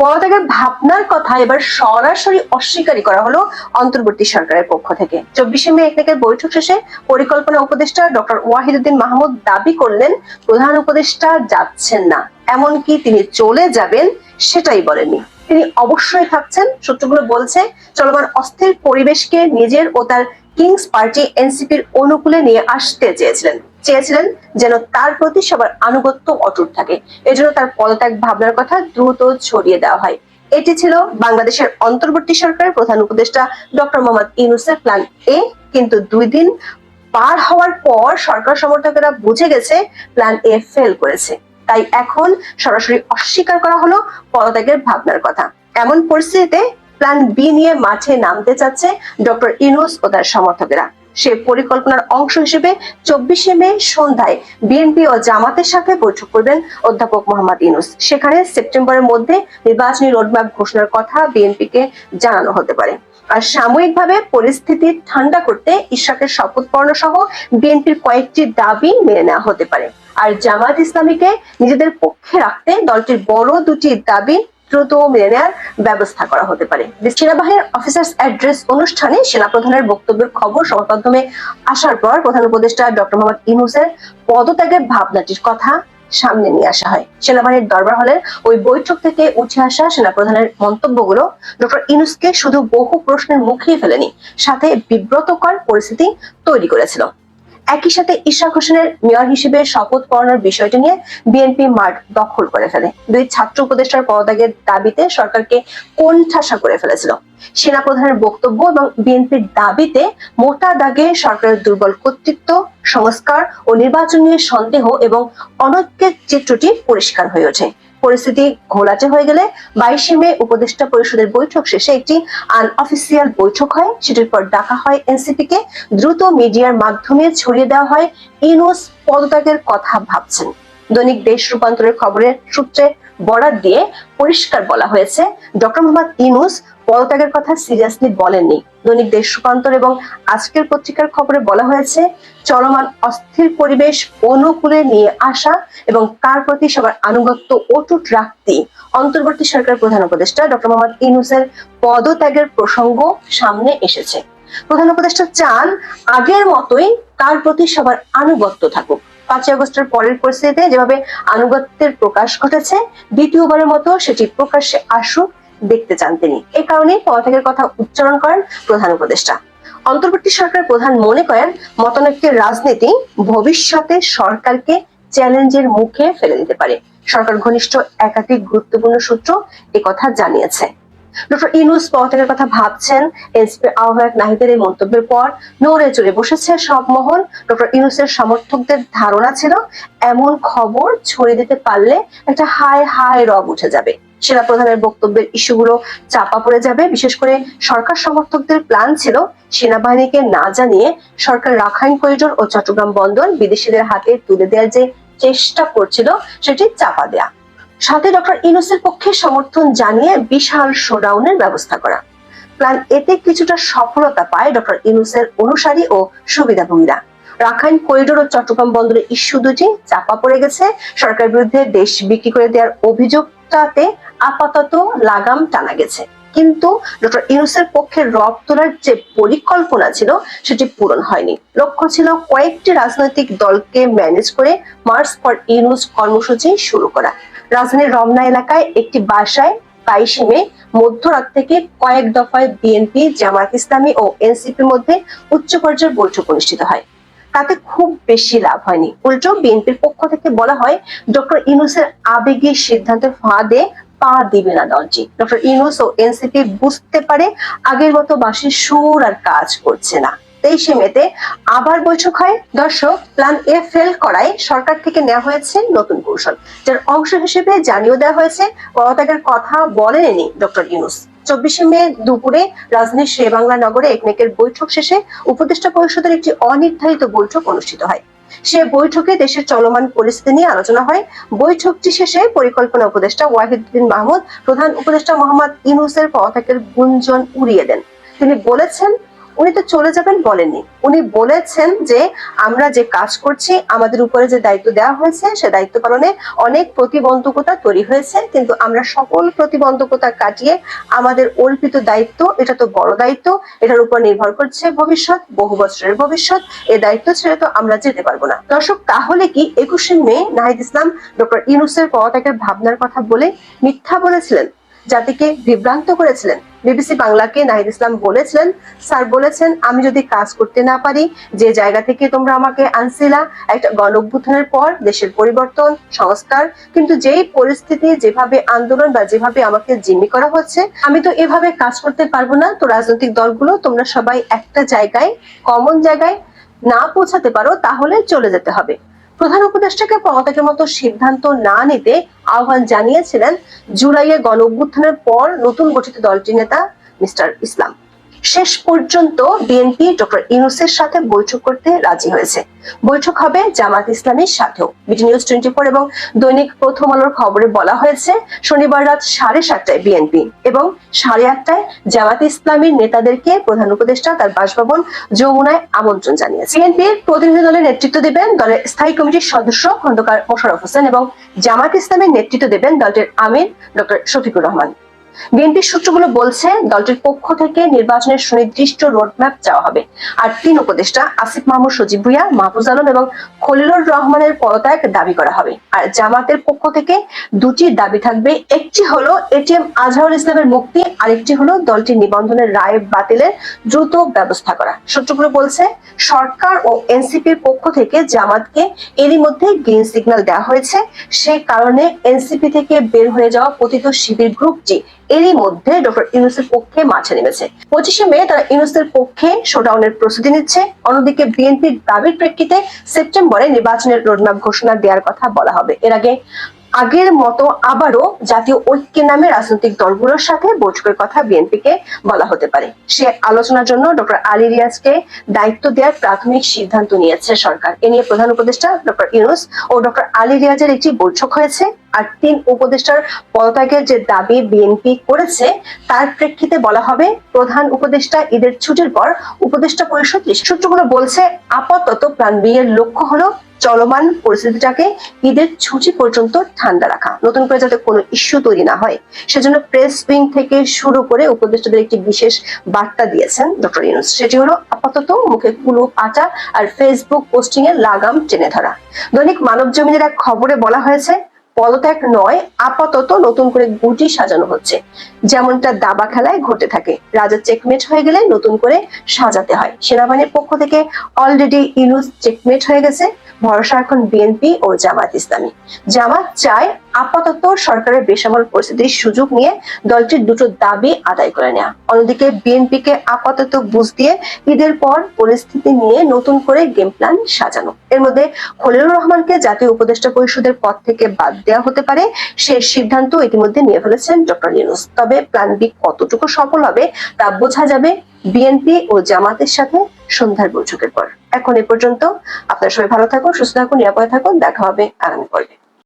পদত্যাগের ভাবনার কথা এবার সরাসরি অস্বীকারী করা হলো অন্তর্বর্তী সরকারের পক্ষ থেকে। চব্বিশে মে একনেকের বৈঠক শেষে পরিকল্পনা উপদেষ্টা ডক্টর ওয়াহিদুদ্দিন মাহমুদ দাবি করলেন, প্রধান উপদেষ্টা যাচ্ছেন না। এমনকি তিনি চলে যাবেন সেটাই বলেননি। তিনি অবশ্যই থাকছেন, সূত্রগুলো বলছে, চলমান অস্থির পরিবেশকে নিজের ও তার কিংস পার্টি এনসিপির অনুকূলে নিয়ে আসতে চেয়েছিলেন। চেয়েছিলেন যেন তার প্রতি সবার আনুগত্য অটুট থাকে। এজন্য তার পদত্যাগ ভাবনার কথা দ্রুত ছড়িয়ে দেওয়া হয়। এটি ছিল বাংলাদেশের অন্তর্বর্তী সরকারের প্রধান উপদেষ্টা ডক্টর মোহাম্মদ ইউনুসের প্ল্যান এ কিন্তু দুই দিন পার হওয়ার পর সরকার সমর্থকেরা বুঝে গেছে প্ল্যান এ ফেল করেছে। তাই এখন সরাসরি অস্বীকার করা হলো পদত্যাগের ভাবনার কথা। এমন পরিস্থিতিতে প্ল্যান বি নিয়ে মাঠে নামতে চাচ্ছে ডক্টর ইনুস ও তার সমর্থকেরা। সে পরিকল্পনার অংশ হিসেবে চব্বিশে মে সন্ধ্যায় বিএনপি ও জামাতের সাথে বৈঠক করবেন অধ্যাপক মোহাম্মদ ইনুস সেখানে সেপ্টেম্বরের মধ্যে নির্বাচনী রোডম্যাপ ঘোষণার কথা বিএনপিকে জানানো হতে পারে। আর সাময়িকভাবে পরিস্থিতি ঠান্ডা করতে ইশাকের শপথ পড়ানো সহ বিএনপির কয়েকটি দাবি মেনে নেওয়া হতে পারে। আর জামাত ইসলামীকে নিজেদের পক্ষে রাখতে দলটির বড় দুটি দাবি দ্রুত মেনে নেওয়ার ব্যবস্থা করা হতে পারে। সেনাবাহিনীর অফিসার্স অ্যাড্রেস অনুষ্ঠানে সেনাপ্রধানের বক্তব্যের খবর সংবাদ মাধ্যমে আসার পর প্রধান উপদেষ্টা ডক্টর মোহাম্মদ ইনুসের পদত্যাগের ভাবনাটির কথা সামনে নিয়ে আসা হয়। সেনাবাহিনীর দরবার হলের ওই বৈঠক থেকে উঠে আসা সেনাপ্রধানের মন্তব্যগুলো ডক্টর ইনুসকে শুধু বহু প্রশ্নের মুখে ফেলেনি, সাথে বিব্রতকর পরিস্থিতি তৈরি করেছিল। একই সাথে ইশাক হোসেনের মেয়র হিসেবে শপথ পড়ানোর বিষয়টি নিয়ে বিএনপি মাঠ দখল করে ফেলে। দুই ছাত্র উপদেষ্টার পদত্যাগের দাবিতে সরকারকে কোণঠাসা করে ফেলেছিল। সেনাপ্রধানের বক্তব্য এবং বিএনপির দাবিতে মোটা দাগে সরকারের দুর্বল কর্তৃত্ব, সংস্কার ও নির্বাচন নিয়ে সন্দেহ এবং অনৈক্যের চিত্রটি পরিষ্কার হয়ে ওঠে। পরিস্থিতি ঘোলাটে হয়ে গেলে বাইশে মে উপদেষ্টা পরিষদের বৈঠক শেষে একটি আনঅফিসিয়াল বৈঠক হয়। সেটির পর ডাকা হয় এনসিপি কে দ্রুত মিডিয়ার মাধ্যমে ছড়িয়ে দেওয়া হয়। ইউনুস পদত্যাগের কথা ভাবছেন। দৈনিক দেশ রূপান্তরের খবরের সূত্রে বরাত দিয়ে পরিষ্কার বলা হয়েছে। ডক্টর মোহাম্মদ ইনুস পদত্যাগের কথা সিরিয়াসলি বলেননি। দৈনিক দেশ রূপান্তর এবং আজকের পত্রিকার খবরে বলা হয়েছে, চলমান অস্থির পরিবেশ অনুকূলে নিয়ে আসা এবং তার প্রতি সবার আনুগত্য অটুট রাখতে অন্তর্বর্তী সরকার প্রধান উপদেষ্টা ডক্টর মোহাম্মদ ইনুসের পদত্যাগের প্রসঙ্গ সামনে এসেছে। প্রধান উপদেষ্টা চান আগের মতোই তার প্রতি সবার আনুগত্য থাকুক। পাঁচই আগস্টের পরের পরিস্থিতিতে যেভাবে আনুগত্যের প্রকাশ ঘটেছে, দ্বিতীয়বারের মতো সেটি প্রকাশ্যে আসুক, দেখতে চান তিনি। এই কারণে পদত্যাগের কথা উচ্চারণ করেন প্রধান উপদেষ্টা। অন্তর্বর্তী সরকার প্রধান মনে করেন মতানৈক্যের রাজনীতি ভবিষ্যতে সরকারকে চ্যালেঞ্জের মুখে ফেলে দিতে পারে। সরকার ঘনিষ্ঠ, একাধিক গুরুত্বপূর্ণ সূত্র কথা জানিয়েছে। ডক্টর ইনুস পদত্যাগের কথা ভাবছেন আহ্বায়ক নাহিদের এই মন্তব্যের পর নড়ে চড়ে বসেছে সব মহল। ডক্টর ইনুসের সমর্থকদের ধারণা ছিল, এমন খবর ছড়িয়ে দিতে পারলে একটা হাই হাই রব উঠে যাবে। সেনা প্রধানের বক্তব্যের ইস্যুগুলো চাপা পড়ে যাবে। বিশেষ করে সরকার সমর্থকদের প্ল্যান ছিল সেনাবাহিনীকে না জানিয়ে সরকার রাখাইন করিডোর ও চট্টগ্রাম বন্দর বিদেশিদের হাতে তুলে দেওয়ার যে চেষ্টা করছিল, সেটি চাপা দেয়া। সাথে ডক্টর ইনুসের পক্ষে সমর্থন জানিয়ে বিশাল শোডাউনের ব্যবস্থা করা। প্ল্যান এতে কিছুটা সফলতা পায় ডক্টর ইনুসের অনুসারী ও সুবিধাভোগীরা। রাখাইন করিডোর ও চট্টগ্রাম বন্দরের ইস্যু দুটি চাপা পড়ে গেছে। সরকারের বিরুদ্ধে দেশ বিক্রি করে দেওয়ার অভিযোগটাতে আপাতত লাগাম টানা গেছে। কিন্তু ডক্টর ইউনুসের পক্ষে রব তোলার যে পরিকল্পনা ছিল, সেটি পূরণ হয়নি। লক্ষ্য ছিল কয়েকটি রাজনৈতিক দলকে ম্যানেজ করে মার্চ ফর ইউনুস কর্মসূচি শুরু করা। রাজধানীর রমনা এলাকায় একটি বাসায় বাইশে মে মধ্যরাত থেকে কয়েক দফায় বিএনপি, জামায়াত ইসলামী ও এনসিপির মধ্যে উচ্চ পর্যায়ের বৈঠক অনুষ্ঠিত হয়। তাতে খুব বেশি লাভ হয়নি। উল্টো বিএনপির পক্ষ থেকে বলা হয়, ডক্টর ইনুসের আবেগী সিদ্ধান্তের ফাঁদে পা দিবে না দলটি। ডক্টর ইনুস ও এনসিপি বুঝতে পারে আগের মতো বাসের সুর আর কাজ করছে না। তেইশে মেতে আবার বৈঠক হয়। দর্শক প্ল্যান এ ফেল করায় সরকার থেকে নেওয়া হয়েছে নতুন কৌশল, যার অংশ হিসেবে জানিয়ে দেওয়া হয়েছে। পদত্যাগের কথা বলেনি ডক্টর ইউনুস। চব্বিশে মে দুপুরে রাজধানীর শেবাংলা নগরে একনেকের বৈঠক শেষে উপদেষ্টা পরিষদের একটি অনির্ধারিত বৈঠক অনুষ্ঠিত হয়। সে বৈঠকে দেশের চলমান পরিস্থিতি নিয়ে আলোচনা হয়। বৈঠকটি শেষে পরিকল্পনা উপদেষ্টা ওয়াহিদুদ্দিন মাহমুদ, প্রধান উপদেষ্টা মোহাম্মদ ইনুসের পদত্যাগের গুঞ্জন উড়িয়ে দেন। তিনি বলেছেন উনি তো চলে যাবেন বলেননি। উনি বলেছেন যে আমরা যে কাজ করছি, আমাদের উপরে যে দায়িত্ব দেওয়া হয়েছে, সে দায়িত্ব পালনে অনেক প্রতিবন্ধকতা তৈরি হয়েছে, কিন্তু আমরা সকল প্রতিবন্ধকতা কাটিয়ে আমাদের অর্পিত দায়িত্ব, এটা তো বড় দায়িত্ব, এটার উপর নির্ভর করছে ভবিষ্যৎ, বহু বছরের ভবিষ্যৎ, এ দায়িত্ব ছেড়ে তো আমরা যেতে পারব না। দর্শক, তাহলে কি একুশে মে নাহিদ ইসলাম ডক্টর ইউনুসের পদত্যাগের ভাবনার কথা বলে মিথ্যা বলেছিলেন? জাতিকে বিভ্রান্ত করেছিলেন। বিবিসি বাংলাকে নাহিদ ইসলাম বলেছিলেন, স্যার বলেছেন, আমি যদি কাজ করতে না পারি, যে জায়গা থেকে তোমরা আমাকে আনছিলা, একটা গণ অভ্যুত্থানের পর দেশের পরিবর্তন, সংস্কার, কিন্তু যেই পরিস্থিতি, যেভাবে আন্দোলন বা যেভাবে আমাকে জিম্মি করা হচ্ছে, আমি তো এভাবে কাজ করতে পারব না। তো রাজনৈতিক দলগুলো, তোমরা সবাই একটা জায়গায় কমন জায়গায় না পৌঁছাতে পারো, তাহলে চলে যেতে হবে। প্রধান উপদেষ্টাকে মতো সিদ্ধান্ত না নিতে আহ্বান জানিয়েছিলেন জুলাইয়ে গণ অভ্যুত্থানের পর নতুন গঠিত দলটির নেতা মিস্টার ইসলাম। শেষ পর্যন্ত বিএনপি ডক্টর ইউনুসের সাথে বৈঠক করতে রাজি হয়েছে। বৈঠক হবে জামাত ইসলামীর সাথেও। বিটি নিউজ টোয়েন্টি ফোর এবং দৈনিক প্রথম আলোর খবরে বলা হয়েছে, শনিবার রাত সাড়ে সাতটায় বিএনপি এবং সাড়ে আটটায় জামাত ইসলামীর নেতাদেরকে প্রধান উপদেষ্টা তার বাসভবন যমুনায় আমন্ত্রণ জানিয়েছে। বিএনপির প্রতিনিধি দলের নেতৃত্ব দেবেন দলের স্থায়ী কমিটির সদস্য খন্দকার মোশারফ হোসেন এবং জামাত ইসলামের নেতৃত্ব দেবেন দলটির আমির ডক্টর শফিকুর রহমান। বিএনপির সূত্রগুলো বলছে, দলটির পক্ষ থেকে নির্বাচনের সুনির্দিষ্ট রোডম্যাপ চাওয়া হবে। আর তিন উপদেষ্টা, আসিফ মাহমুদ, সজীব ভুইয়া, মাহফুজ আলম এবং খলিলুর রহমানের পদত্যাগ দাবি করা হবে। আর জামাতের পক্ষ থেকে দুটি দাবি থাকবে। একটি হলো এটিএম আজহারুল ইসলামের মুক্তি, আরেকটি হলো দলটির নিবন্ধনের রায় বাতিলের দ্রুত ব্যবস্থা করা। সূত্রগুলো বলছে, সরকার ও এনসিপির পক্ষ থেকে জামাতকে এরই মধ্যে গ্রিন সিগন্যাল দেওয়া হয়েছে। সে কারণে এনসিপি থেকে বের হয়ে যাওয়া পতিত শিবির গ্রুপটি এরই মধ্যে ডক্টর ইউনুসের পক্ষে মাঠে নেমেছে। পঁচিশে মে তারা ইউনুসের পক্ষে শোডাউনের প্রস্তুতি নিচ্ছে। অন্যদিকে বিএনপির দাবির প্রেক্ষিতে সেপ্টেম্বরে নির্বাচনের রোডম্যাপ ঘোষণা দেওয়ার কথা বলা হবে। এর আগে আগের মতো আবারও জাতীয় ঐক্যের নামে রাজনৈতিক দলগুলোর সাথে বৈঠকের কথা বিএনপিকে বলা হতে পারে। সে আলোচনার জন্য ডক্টর আলী রিয়াজকে দায়িত্ব দেওয়ার প্রাথমিক সিদ্ধান্ত নিয়েছে সরকার। এ নিয়ে প্রধান উপদেষ্টা ডক্টর ইউনুস ও ডক্টর আলী রিয়াজের একটি বৈঠক হয়েছে। আর তিন উপদেষ্টার পদত্যাগের যে দাবি বিএনপি করেছে, তার প্রেক্ষিতে বলা হবে প্রধান উপদেষ্টা ঈদের ছুটির পর উপদেষ্টা পরিষদ সূত্রগুলো বলছে, আপাতত প্ল্যান বি এর লক্ষ্য হলো চলমান পরিস্থিতিটাকে ঈদের ছুটি পর্যন্ত ঠান্ডা রাখা। নতুন করে যাতে কোনো ইস্যু তৈরি না হয়। সেজন্য প্রেস উইং থেকে শুরু করে উপদেষ্টাদের একটি বিশেষ বার্তা দিয়েছেন ডক্টর ইউনুস। সেটি হলো, আপাতত মুখে কুলু আটা আর ফেসবুক পোস্টিং এর লাগাম টেনে ধরা। দৈনিক মানব জমিনের এক খবরে বলা হয়েছে পদত্যাগ নয়, আপাতত নতুন করে গুটি সাজানো হচ্ছে। যেমনটা দাবা খেলায় ঘটে থাকে। রাজা চেকমেট হয়ে গেলে নতুন করে সাজাতে হয়। সেনাবাহিনীর পক্ষ থেকে অলরেডি ইউনুস চেকমেট হয়ে গেছে। ভরসা এখন বিএনপি ও জামাত ইসলামী। জামাত চায় আপাতত সরকারের বেসামাল পরিস্থিতির সুযোগ নিয়ে দলটির দুটো দাবি আদায় করে নেওয়া অন্যদিকে বিএনপিকে আপাতত বুঝ দিয়ে ঈদের পর পরিস্থিতি নিয়ে নতুন করে গেম প্ল্যান সাজানো। এর মধ্যে খলিলুর রহমানকে জাতীয় উপদেষ্টা পরিষদের পদ থেকে বাদ দেওয়া হতে পারে সে সিদ্ধান্ত ইতিমধ্যে নিয়ে ফেলেছেন ডক্টর ইউনুস। তবে প্ল্যান বি কতটুকু সফল হবে তা বোঝা যাবে বিএনপি ও জামাতের সাথে সন্ধ্যার বৈঠকের পর। এখন এ পর্যন্ত, আপনারা সবাই ভালো থাকুন, সুস্থ থাকুন, নিরাপদে থাকুন, দেখা হবে আগামী পর্বে।